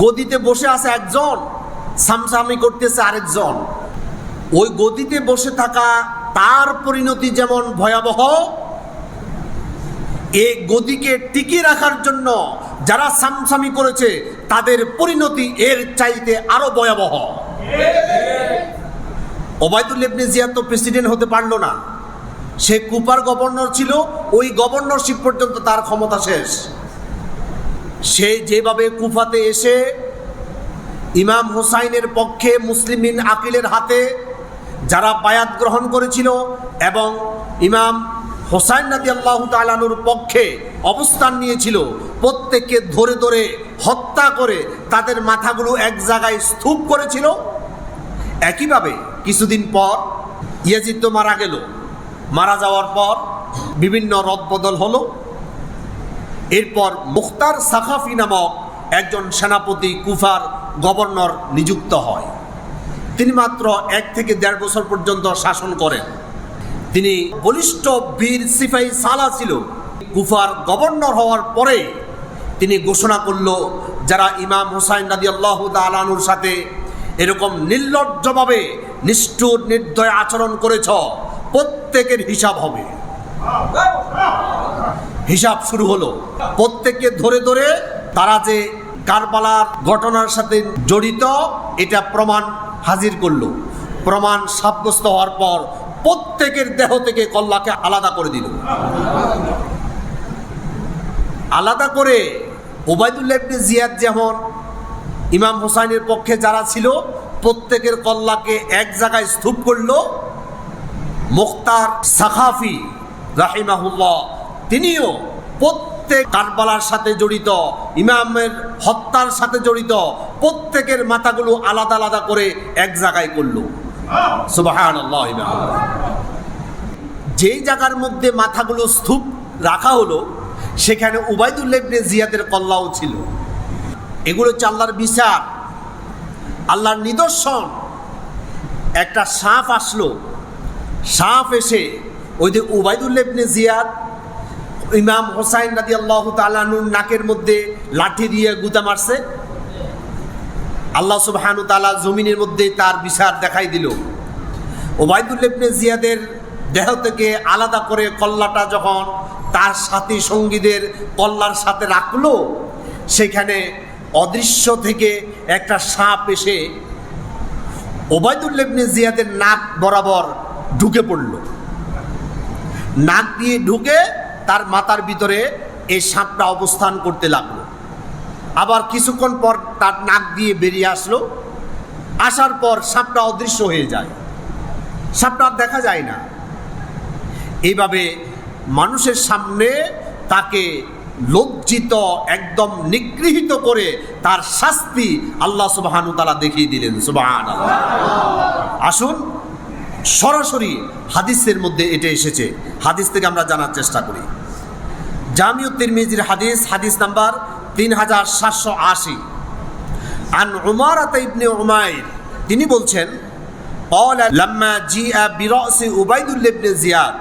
গদিতে বসে আছে একজন, সামসামি করতেছে আরেকজন। ওই গদিতে বসে থাকা তার পরিণতি যেমন ভয়াবহ এই গদিকে টিকিয়ে রাখার জন্য যারা সামসামি করেছে, তাদের পরিণতি এর চাইতে আরও ভয়াবহ। ওবায়দুল ইবনে জিয়াদ তো প্রেসিডেন্ট হতে পারল না। সে কুপার গভর্নর ছিল, ওই গভর্নরশিপ পর্যন্ত তার ক্ষমতা শেষ। সে যেভাবে কুফাতে এসে ইমাম হুসাইনের পক্ষে মুসলিমিন আকিলের হাতে যারা বায়াত গ্রহণ করেছিল এবং ইমাম হোসাইন নাদি আল্লাহ তালানুর পক্ষে অবস্থান নিয়েছিল, প্রত্যেককে ধরে ধরে হত্যা করে তাদের মাথাগুলো এক জায়গায় স্তূপ করেছিল। একইভাবে কিছুদিন পর ইয়াজিদ তো মারা গেল। মারা যাওয়ার পর বিভিন্ন রদবদল হলো। এরপর মুখতার সাখাফি নামক একজন সেনাপতি কুফার গভর্নর নিযুক্ত হয়। তিনি মাত্র এক থেকে দেড় বছর পর্যন্ত শাসন করেন। তিনি বলিষ্ঠ বীর সিপাই সালা ছিল। কুফার গভর্নর হওয়ার পরে তিনি ঘোষণা করল, যারা ইমাম হুসাইন নাদি আল্লাহ আলানুর সাথে এরকম নির্লজ্জভাবে নিষ্ঠুর নির্দয় আচরণ করেছ, প্রত্যেকের হিসাব হবে। হিসাব শুরু হলো। প্রত্যেককে ধরে ধরে তারা যে কারবালার ঘটনার সাথে জড়িত, এটা প্রমাণ হাজির করল। প্রমাণ সাব্যস্ত হওয়ার পর প্রত্যেকের দেহ থেকে কল্লাকে আলাদা করে দিল। আলাদা করে ওবায়দুল্লাহ জিয়াদ যেমন ইমাম হোসাইনের পক্ষে যারা ছিল, প্রত্যেকের কল্লাকে এক জায়গায় স্তূপ করল। মুখতার সাখাফি রাহিমাহুল্লাহ তিনিও প্রত্যেক কারবালার সাথে জড়িত, ইমামের হত্যার সাথে জড়িত, প্রত্যেকের মাথাগুলো আলাদা আলাদা করে এক জায়গায় করল। সুবাহান যেই জায়গার মধ্যে মাথাগুলো স্তূপ রাখা হলো, সেখানে উবাইদুল্লাহ ইবনে জিয়াদের কল্লাও ছিল। এগুলো হচ্ছে আল্লাহর বিচার, আল্লাহর নিদর্শন। একটা সাপ আসলো, সাপ এসে ওই যে উবাইদুল্লাহ ইবনে জিয়াদ ইমাম হোসাইন রাদি আল্লাহ তালানুর নাকের মধ্যে লাঠি দিয়ে গুতা মারছে। আল্লাহ সুবহানু তালা জমিনের মধ্যে তার বিচার দেখাই দিল। ওবায়দুল্লাহ ইবনে জিয়াদের দেহ থেকে আলাদা করে কল্লাটা যখন তার সাথী সঙ্গীদের কল্লার সাথে রাখল, সেখানে অদৃশ্য থেকে একটা সাপ এসে ওবায়দুল্লাহ ইবনে জিয়াদের নাক বরাবর ঢুকে পড়ল। নাক দিয়ে ঢুকে তার মাথার ভিতরে এই সাপটা অবস্থান করতে লাগল। আবার কিছুক্ষণ পর তার নাক দিয়ে বেরিয়ে আসলো। আসার পর সাপটা অদৃশ্য হয়ে যায়। সাপটা দেখা যায় না। এইভাবে মানুষের সামনে তাকে লজ্জিত, একদম নিগৃহীত করে তার শাস্তি আল্লাহ সুবাহানু তালা দেখিয়ে দিলেন। সুবাহান আসুন, সরাসরি হাদিসের মধ্যে এটা এসেছে। হাদিস থেকে আমরা জানার চেষ্টা করি। জামিউ তিরমিজির হাদিস হাদিস নাম্বার তিন হাজার সাতশো আশি। আন উমার ইবনে উমাইর, তিনি বলছেন লাম্মা জিয়া বিরসি উবাইদুল্লেবনে জিয়াদ।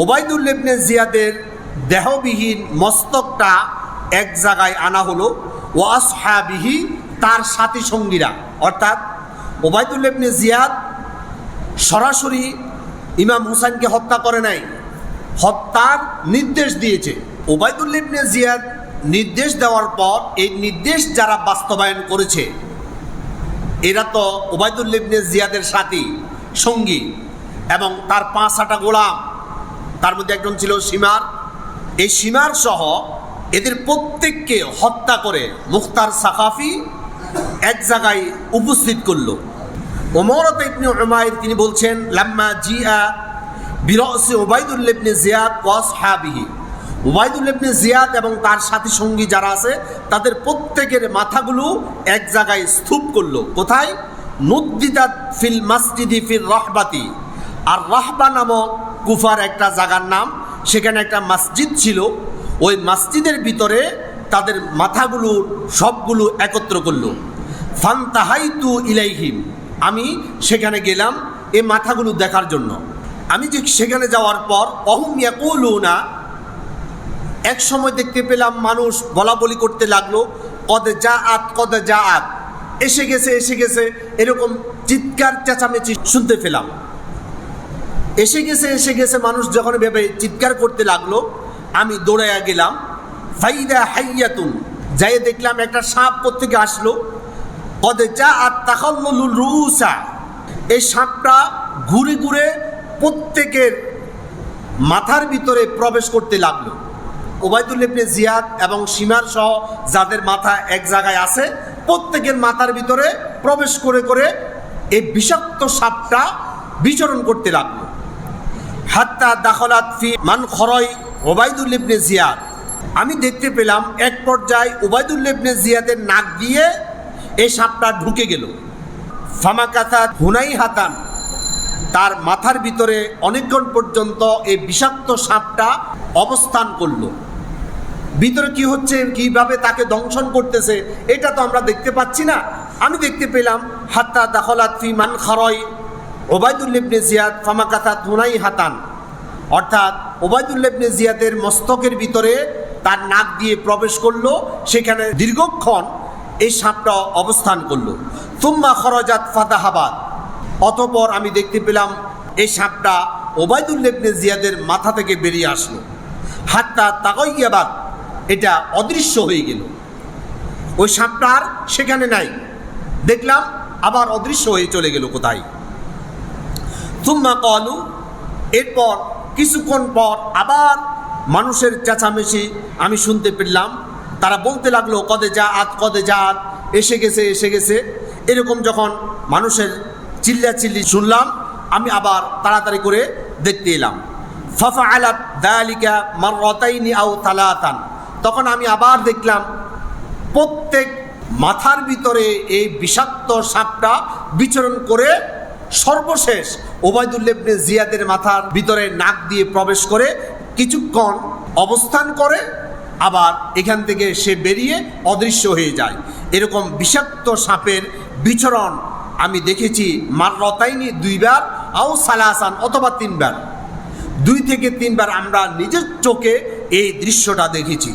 ওবায়দুল্লেবনে জিয়াদের দেহবিহীন মস্তকটা এক জায়গায় আনা হলো ও আসহাবিহি, তার সাথী সঙ্গীরা। অর্থাৎ ওবায়দুল্লেবনে জিয়াদ সরাসরি ইমাম হুসাইনকে হত্যা করে নাই। হত্যার নির্দেশ দিয়েছে। ওবায়দুল ইবনে জিয়াদ নির্দেশ দেওয়ার পর এই নির্দেশ যারা বাস্তবায়ন করেছে, এরা তো ওবায়দুল ইবনে জিয়াদের সাথী, সঙ্গী এবং তার পাঁচ আটা গোলাম। তার মধ্যে একজন ছিল সীমার। এই সীমার সহ এদের প্রত্যেককে হত্যা করে মুখতার সাকাফি এক জায়গায় উপস্থিত করল। ওমরত ইবনে তিনি বলছেন, লাম্মা জিয়া বিরসে ওবাইদুল ইবনে জিয়াদ ওয়াস হাবিহি ওবাইদুল ইবনে জিয়াদ এবং তার সাথী সঙ্গী যারা আছে, তাদের প্রত্যেকের মাথাগুলো এক জায়গায় স্তূপ করল। কোথায়? নুদ্দিদাত ফিল মাসজিদি ফিল রহবাতি। আর রাহবা নামক কুফার একটা জায়গার নাম, সেখানে একটা মসজিদ ছিল। ওই মসজিদের ভিতরে তাদের মাথাগুলো সবগুলো একত্র করল। ফান্তাহাইতু ইলাইহিম। আমি সেখানে গেলাম এই মাথাগুলো দেখার জন্য। আমি যে সেখানে যাওয়ার পর, অহুম ইয়াকুলুনা, এক সময় দেখতে পেলাম মানুষ বলা বলি করতে লাগল, কদে যা আত কদে যা আত এসে গেছে এসে গেছে, এরকম চিৎকার, চেঁচামেচি শুনতে পেলাম। এসে গেছে এসে গেছে, মানুষ যখন ভেবে চিৎকার করতে লাগল, আমি দৌড়াইয়া গেলাম। ফাইদা হাইয়াতুন যাই দেখলাম একটা সাপ থেকে আসলো। কদে যা আর তাকাল্লুল রুসা এই সাপটা ঘুরে ঘুরে প্রত্যেকের মাথার ভিতরে প্রবেশ করতে লাগল। ওবায়দুল ইবনে জিয়াদ এবং সীমার সহ যাদের মাথা এক জায়গায় আছে, প্রত্যেকের মাথার ভিতরে প্রবেশ করে করে এই বিষাক্ত সাপটা বিচরণ করতে লাগল। হাত্তা দাখলাত ফি মান খরই ওবায়দুল ইবনে জিয়াদ। আমি দেখতে পেলাম এক পর্যায়ে ওবায়দুল ইবনে জিয়াদের নাক দিয়ে এই সাপটা ঢুকে গেল। ফামাকাথা হুনাই হাতান তার মাথার ভিতরে অনেকক্ষণ পর্যন্ত এই বিষাক্ত সাপটা অবস্থান করল। ভিতরে কি হচ্ছে? কীভাবে তাকে দংশন করতেছে? এটা তো আমরা দেখতে পাচ্ছি না। আমি দেখতে পেলাম, হাত্তা দাখলাত ফি মান খরই ওবায়দুল ইবনে জিয়াদ ফামাকাথা তুনাই হাতান। অর্থাৎ ওবায়দুল ইবনে জিয়াদের মস্তকের ভিতরে তার নাক দিয়ে প্রবেশ করল, সেখানে দীর্ঘক্ষণ এই সাপটা অবস্থান করল। তুম্মা খরজাত ফাতাহাবাদ অতপর আমি দেখতে পেলাম এই সাপটা ওবায়দুল ইবনে জিয়াদের মাথা থেকে বেরিয়ে আসলো। হাত্তা তাকইয়াবাদ এটা অদৃশ্য হয়ে গেল। ওই সাপটা আর সেখানে নাই। দেখলাম আবার অদৃশ্য হয়ে চলে গেল কোথায়। তুম্মা কলু, এরপর কিছুক্ষণ পর আবার মানুষের চেঁচামেচি আমি শুনতে পেলাম। তারা বলতে লাগল, কদে যা আত কদে যা আত এসে গেছে এসে গেছে। এরকম যখন মানুষের চিল্লা চিল্লি শুনলাম, আমি আবার তাড়াতাড়ি করে দেখতে এলাম। ফাফা আলাত দালিকা মারতাইনি আও তালাতান। তখন আমি আবার দেখলাম, প্রত্যেক মাথার ভিতরে এই বিষাক্ত সাপটা বিচরণ করে সর্বশেষ ওবায়দুল্লেবনে জিয়াদের মাথার ভিতরে নাক দিয়ে প্রবেশ করে কিছুক্ষণ অবস্থান করে, আবার এখান থেকে সে বেরিয়ে অদৃশ্য হয়ে যায়। এরকম বিষাক্ত সাপের বিচরণ আমি দেখেছি মাররতাইনি দুইবার, আও সালাসান অথবা তিনবার। দুই থেকে তিনবার আমরা নিজের চোখে এই দৃশ্যটা দেখেছি।